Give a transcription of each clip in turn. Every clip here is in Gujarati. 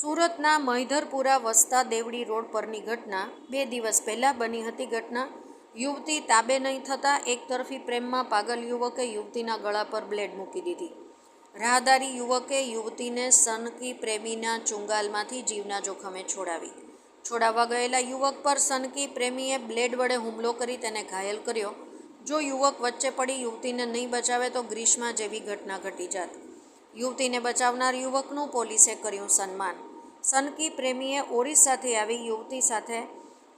સુરતના મહિધરપુરા વસતા દેવડી રોડ પરની ઘટના બે દિવસ પહેલાં બની હતી ઘટના. યુવતી તાબે નહીં થતાં એકતરફી પ્રેમમાં પાગલ યુવકે યુવતીના ગળા પર બ્લેડ મૂકી દીધી. રાહદારી યુવકે યુવતીને સનકી પ્રેમીના ચુંગાલમાંથી જીવના જોખમે છોડાવી. છોડાવવા ગયેલા યુવક પર સનકી પ્રેમીએ બ્લેડ વડે હુમલો કરી તેને ઘાયલ કર્યો. જો યુવક વચ્ચે પડી યુવતીને નહીં બચાવે તો ગ્રીષ્મા જેવી ઘટના ઘટી જાત. યુવતીને બચાવનાર યુવકનું પોલીસે કર્યું સન્માન. સનકી પ્રેમીએ ઓરિસ્સાથી આવી યુવતી સાથે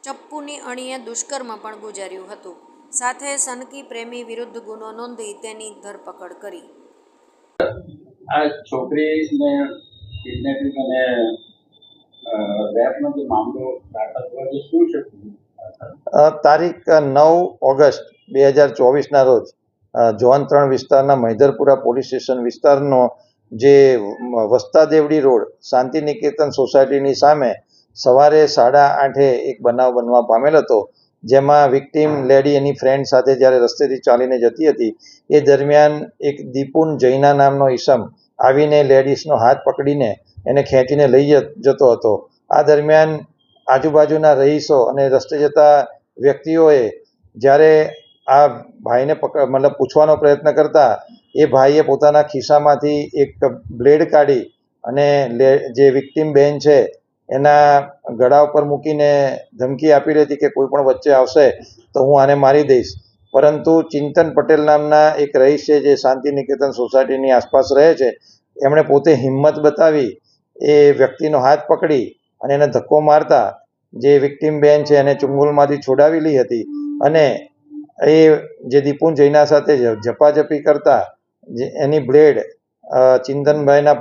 ચપ્પુની અણીએ દુષ્કર્મ પણ ગુજાર્યું હતું. સાથે સનકી પ્રેમી વિરુદ્ધ ગુનો નોંધી તેની ધરપકડ કરી. આ છોકરીને કિડનેપિંગ અને રેપનો જે મામલો દાખલ થયો છે શું છે? તારીખ નવ ઓગસ્ટ બે હજાર ચોવીસના રોજ ઝોન ત્રણ વિસ્તારના મહિધરપુરા પોલીસ સ્ટેશન વિસ્તારનો જે વસ્તા દેવડી રોડ શાંતિ નિકેતન સોસાયટીની સામે સવારે સાડા આઠે એક બનાવ બનવા પામેલ હતો, જેમાં વિક્ટીમ લેડી એની ફ્રેન્ડ સાથે જ્યારે રસ્તેથી ચાલીને જતી હતી, એ દરમિયાન એક દીપુન જૈના નામનો ઈસમ આવીને લેડીઝનો હાથ પકડીને એને ખેંચીને લઈ જતો હતો. આ દરમિયાન આજુબાજુના રહીશો અને રસ્તે જતા વ્યક્તિઓએ જ્યારે આ ભાઈને પકડ મતલબ પૂછવાનો પ્રયત્ન કરતા એ ભાઈએ પોતાના ખિસ્સામાંથી એક બ્લેડ કાઢી અને જે વિક્ટીમ બેન છે, એના ગળા ઉપર મૂકીને ધમકી આપી રહી હતી કે કોઈ પણ વચ્ચે આવશે તો હું આને મારી દઈશ. પરંતુ ચિંતન પટેલ નામના એક રહીશ છે જે શાંતિ નિકેતન સોસાયટીની આસપાસ રહે છે, એમણે પોતે હિંમત બતાવી, એ વ્યક્તિનો હાથ પકડી અને એને ધક્કો મારતા જે વિક્ટીમ બેન છે એને ચુંગલમાંથી છોડાવેલી હતી અને એ જે દીપુન જૈના સાથે ઝપાઝપી કરતા જે એની બ્લેડ ચિંતનભાઈના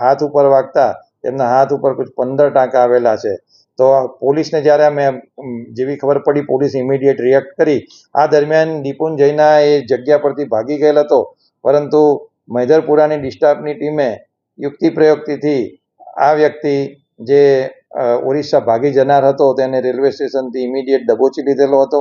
હાથ ઉપર વાગતા તેમના હાથ ઉપર કુછ પંદર ટાંકા આવેલા છે. તો પોલીસને જ્યારે અમે જેવી ખબર પડી, પોલીસ ઇમિડિયેટ રિએક્ટ કરી. આ દરમિયાન દીપુન જૈના એ જગ્યા પરથી ભાગી ગયેલ હતો. પરંતુ મૈધરપુરાની ડિસ્ટાફની ટીમે યુક્તિ પ્રયુક્તિથી આ વ્યક્તિ જે ઓરિસ્સા ભાગી જનાર હતો તેને રેલવે સ્ટેશનથી ઇમિડિયેટ દબોચી લીધેલો હતો.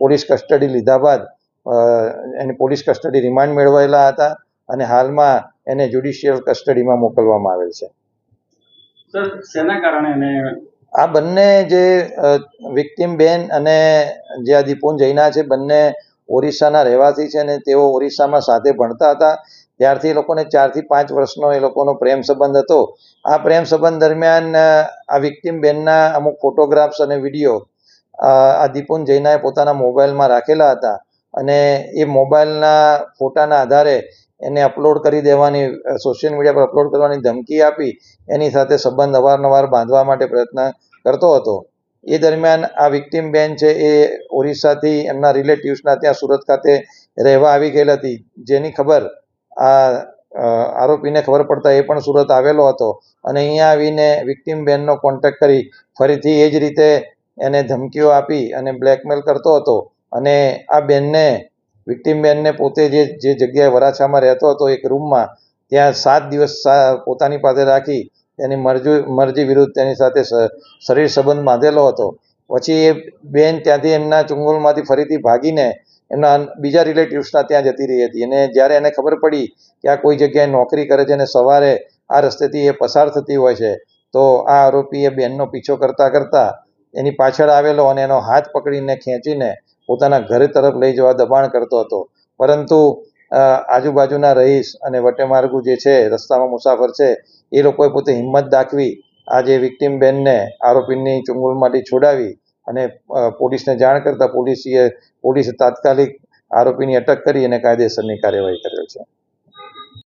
પોલીસ કસ્ટડી લીધા બાદ એની પોલીસ કસ્ટડી રિમાન્ડ મેળવેલા હતા અને હાલમાં એને જ્યુડિશિયલ કસ્ટડીમાં મોકલવામાં આવેલ છે. સર શેના કારણે એને આ બંને જે વિક્ટીમ બેન અને જે આ દીપોન જૈના છે બંને ઓરિસ્સાના રહેવાસી છે અને તેઓ ઓરિસ્સામાં સાથે ભણતા હતા. ત્યારથી એ લોકોને ચારથી પાંચ વર્ષનો એ લોકોનો પ્રેમ સંબંધ હતો. આ પ્રેમ સંબંધ દરમિયાન આ વિક્ટીમ બેનના અમુક ફોટોગ્રાફ્સ અને વીડિયો આ દીપુન જૈનાએ પોતાના મોબાઈલમાં રાખેલા હતા. અને એ મોબાઈલના ફોટાના આધારે એને અપલોડ કરી દેવાની સોશિયલ મીડિયા પર અપલોડ કરવાની ધમકી આપી, એની સાથે સંબંધ અવારનવાર બાંધવા માટે પ્રયત્ન કરતો હતો. એ દરમિયાન આ વિક્ટીમ બેન છે એ ઓરિસ્સાથી, એમના રિલેટિવ્સના ત્યાં સુરત ખાતે રહેવા આવી ગયેલ હતી. જેની ખબર, આ આરોપીને ખબર પડતા એ પણ સુરત આવેલો હતો અને અહીંયા આવીને વિક્ટીમ બેનનો કોન્ટેક્ટ કરી ફરીથી એ જ રીતે એને ધમકીઓ આપી અને બ્લેકમેલ કરતો હતો. અને આ બેનને, વિક્ટીમ બેનને પોતે જે જે જગ્યાએ વરાછામાં રહેતો હતો, એક રૂમમાં, ત્યાં સાત દિવસ પોતાની પાસે રાખી તેની મરજી મરજી વિરુદ્ધ તેની સાથે શરીર સંબંધ બાંધેલો હતો. પછી એ બેન ત્યાંથી એમના ચુંગલમાંથી ફરીથી ભાગીને, એમના બીજા રિલેટિવ્સના ત્યાં જતી રહી હતી. અને જ્યારે એને ખબર પડી કે આ કોઈ જગ્યાએ નોકરી કરે છે અને સવારે આ રસ્તેથી એ પસાર થતી હોય છે, તો આ આરોપીએ બેનનો પીછો કરતાં કરતાં એની પાછળ આવેલો અને એનો હાથ પકડીને ખેંચીને પોતાના ઘરે તરફ લઈ જવા દબાણ કરતો હતો. પરંતુ આજુબાજુના રહીશ અને વટેમાર્ગુ જે છે, રસ્તામાં મુસાફર છે, એ લોકોએ પોતે હિંમત દાખવી, આજે વિક્ટીમ બેનને આરોપીની ચુંગલમાંથી છોડાવી અને પોલીસને જાણ કરતા પોલીસીએ પોલીસે તાત્કાલિક આરોપીની અટક કરી અને કાયદેસરની કાર્યવાહી કરેલ છે.